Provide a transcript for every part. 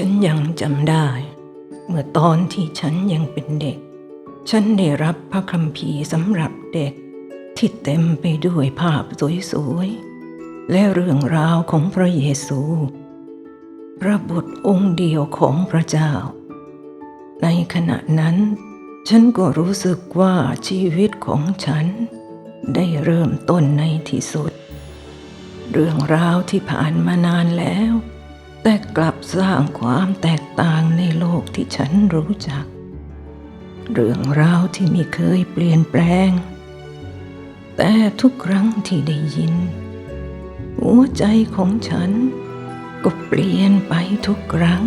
ฉันยังจำได้ เมื่อตอนที่ฉันยังเป็นเด็ก ฉันได้รับพระคัมภีร์สำหรับเด็ก ที่เต็มไปด้วยภาพสวยๆ และเรื่องราวของพระเยซู พระบุตรองค์เดียวของพระเจ้า ในขณะนั้น ฉันก็รู้สึกว่าชีวิตของฉัน ได้เริ่มต้นในที่สุด เรื่องราวที่ผ่านมานานแล้ว แต่กลับสร้างความแตกต่างในโลกที่ฉันรู้จัก เรื่องราวที่ไม่เคยเปลี่ยนแปลง แต่ทุกครั้งที่ได้ยิน หัวใจของฉันก็เปลี่ยนไปทุกครั้ง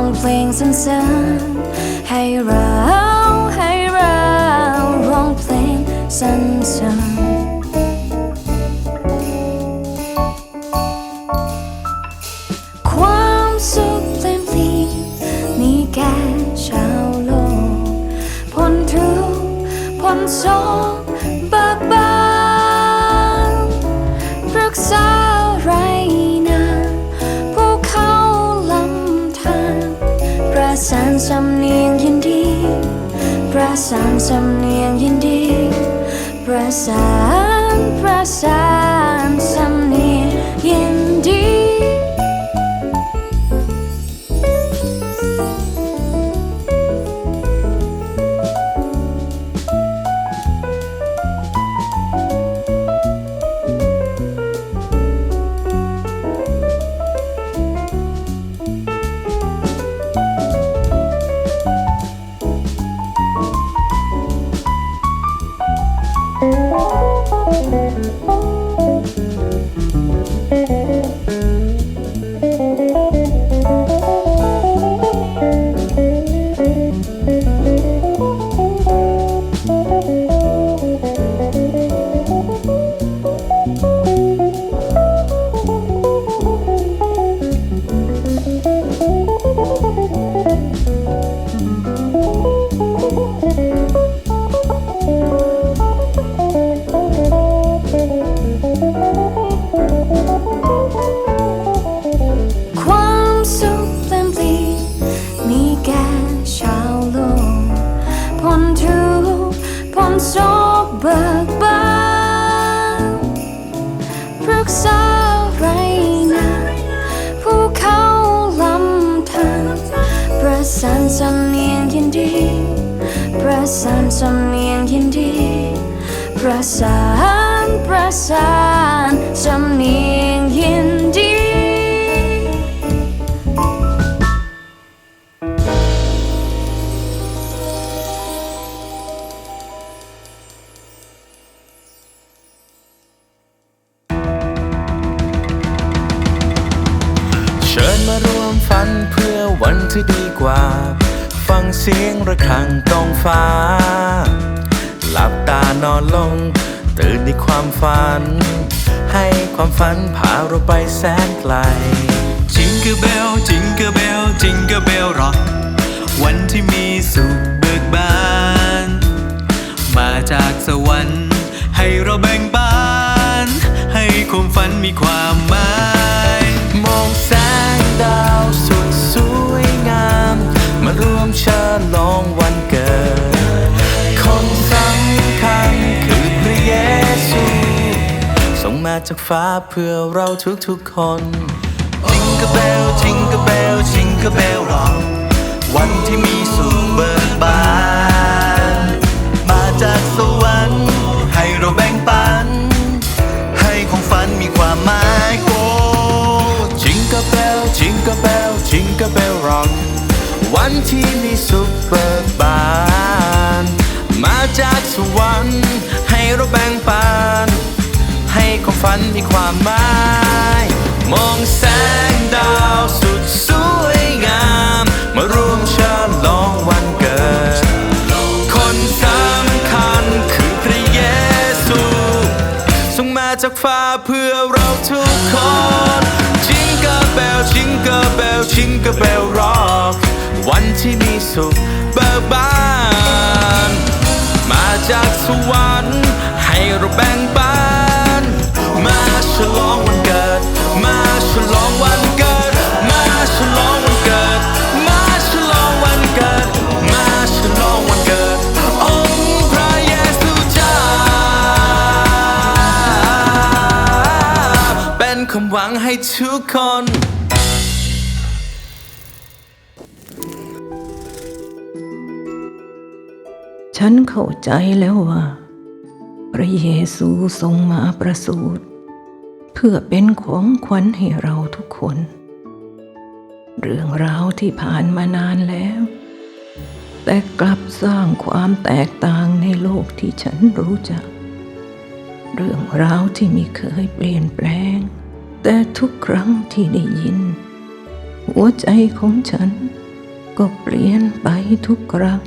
องเพลงสรรเสริญให้เราให้เราร้องเพลงสรรเสริญความสุขเต็มที่มีแก่ชาวโลกพ้นทุกข์พ้นโศก สานสำเนียงยินดี ประสาน ประสานประสานสำเนียงยินดีเชิญมารวมฝันเพื่อวันที่ดีกว่า ฟังเสียงระฆังกองฟ้าหลับตา นอนลง ตื่นในความฝัน ให้ความฝันพาเราไปแสนไกล Jingle bell Jingle bell Jingle bell rock วันที่มีสุขเบิกบาน มาจากสวรรค์ให้เราแบ่งบานให้ความฝันมีความหมาย จากฟ้าเพื่อเราทุกๆคน จิงกระเบลจิงกระเบลจิงกระเบลรอง วรรค์ให้เราแบ่งปันมาฉลองวันเกิด มาฉลองวันเกิด มาฉลองวันเกิด มาฉลองวันเกิด มาฉลองวันเกิด องค์พระเยซูเจ้า เป็นความหวังให้ทุกคน ฉันเข้าใจแล้วว่า พระเยซูทรงมาประสูติเพื่อเป็นของขวัญให้เราทุกคน เรื่องราวที่ผ่านมานานแล้ว แต่กลับสร้างความแตกต่างในโลกที่ฉันรู้จัก เรื่องราวที่ไม่เคยเปลี่ยนแปลง แต่ทุกครั้งที่ได้ยิน หัวใจของฉันก็เปลี่ยนไปทุกครั้ง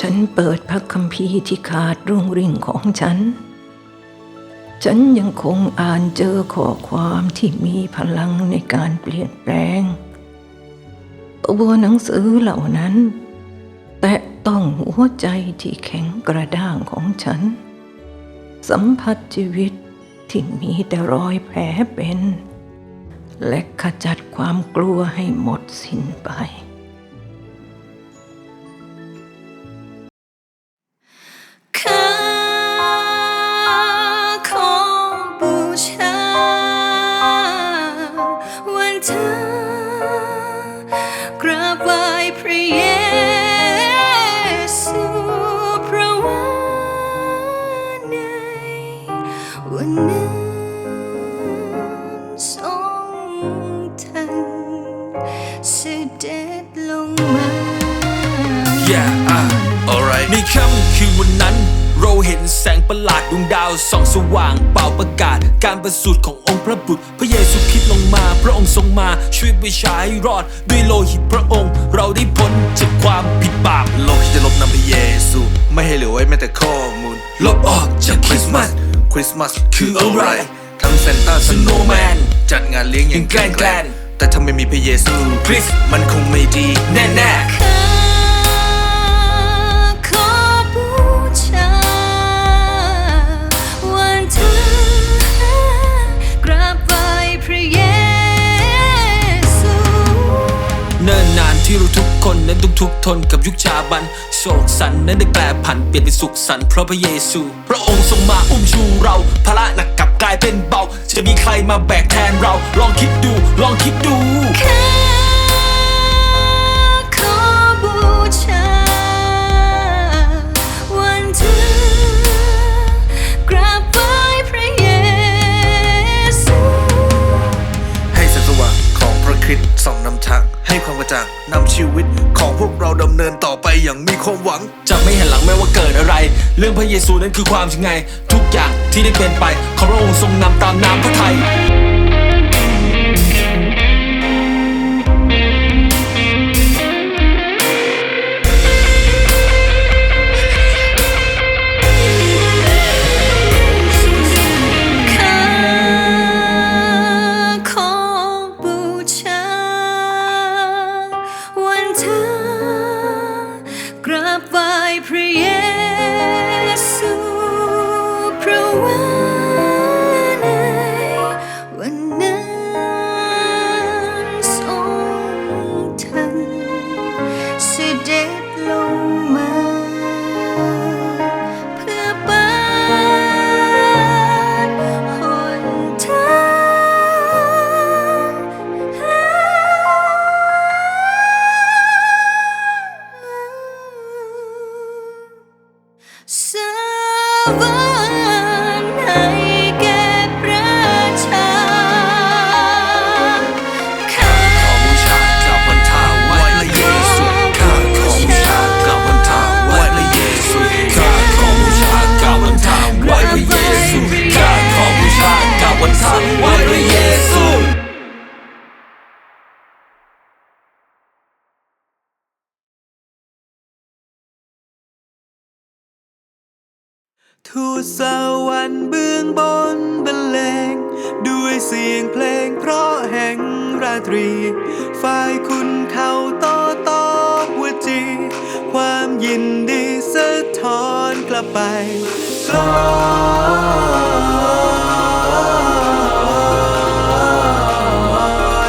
ฉันเปิดพระคัมภีร์ที่ขาดรุ่งริ่งของฉัน ฉันยังคงอ่านเจอข้อความที่มีพลังในการเปลี่ยนแปลง ตัวหนังสือเหล่านั้น แตะต้องหัวใจที่แข็งกระด้างของฉัน สัมผัสชีวิตที่มีแต่รอยแผลเป็น และขจัดความกลัวให้หมดสิ้นไป สงประหลาดดวงดาวส่องสว่างเป่าประกาศ การประสูติขององค์พระบุตร พระเยซูคริสต์ลงมา พระองค์ทรงมาช่วยประชาให้รอด ด้วยโลหิตพระองค์ เราได้พ้นจากความผิดบาปโลกที่จะลบนำพระเยซู ไม่ให้เหลือไว้แม้แต่ข้อมูล ลบออกจากคริสต์มาสคริสต์มาสคืออะไรทั้งเซนต้าสโนว์แมนจัดงานเลี้ยงอย่างแกล้งแต่ถ้าไม่มีพระเยซูคริสต์มันคงไม่ดีแน่ข้ คนนั้นต้องทุกข์ทนกับยุคชาบัน โศกสันนั้นได้แปลผันเปลี่ยนเป็นสุขสันต์เพราะพระเยซู พระองค์ทรงมาอุ้มชูเราภาระหนักกลับกลายเป็นเบา จะมีใครมาแบกแทนเรา ลองคิดดู ลองคิดดูข้าขอบูชาวันเธอกราบไหว้พระเยซูให้แสงสว่างของพระคริสต์ส่องนำทาง ให้ความกระจ่างนำชีวิตของพวกเราดำเนินต่อไปอย่างมีความหวัง จะไม่เห็นหลังแม้ว่าเกิดอะไร เรื่องพระเยซูนั้นคือความจริงไง ทุกอย่างที่ได้เป็นไปขอพระองค์ทรงนำตามน้ำพระทัย ทูตสวรรค์เบื้องบนบรรเลงด้วยเสียงเพลงเพราะแห่งราตรี ฝ่ายคุณเขาต่อตอบว่าจี ความยินดีสะท้อนกลับไปกลอ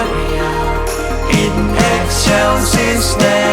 น In excelsis Deo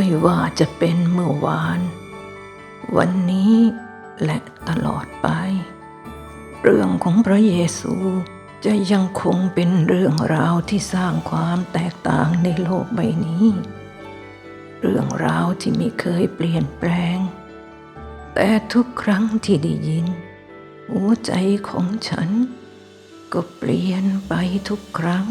ไม่ว่าจะเป็นเมื่อวาน วันนี้และตลอดไป เรื่องของพระเยซูจะยังคงเป็นเรื่องราวที่สร้างความแตกต่างในโลกใบนี้ เรื่องราวที่ไม่เคยเปลี่ยนแปลง แต่ทุกครั้งที่ได้ยิน หัวใจของฉัน ก็เปลี่ยนไปทุกครั้ง